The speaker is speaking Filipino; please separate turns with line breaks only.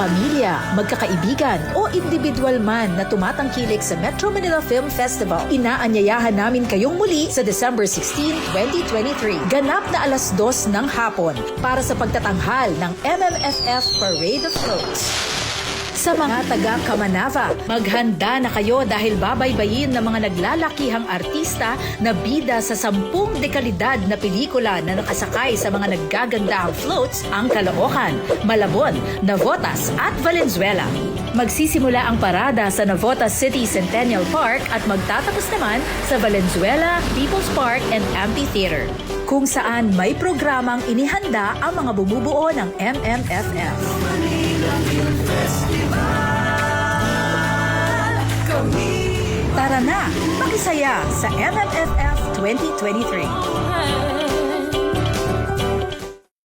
pamilya, magkakaibigan o individual man na tumatangkilik sa Metro Manila Film Festival, inaanyayahan namin kayong muli sa December 16, 2023. Ganap na alas 2 ng hapon para sa pagtatanghal ng MMFF Parade of Floats. Sa mga taga Kamanava, maghanda na kayo dahil babaybayin ng mga naglalakihang artista na bida sa sampung dekalidad na pelikula na nakasakay sa mga naggagandahang floats ang Caloocan, Malabon, Navotas at Valenzuela. Magsisimula ang parada sa Navotas City Centennial Park at magtatapos naman sa Valenzuela, People's Park and Amphitheater kung saan may programang inihanda ang mga bumubuo ng MMFF. Tara na, makisaya sa MMFF 2023.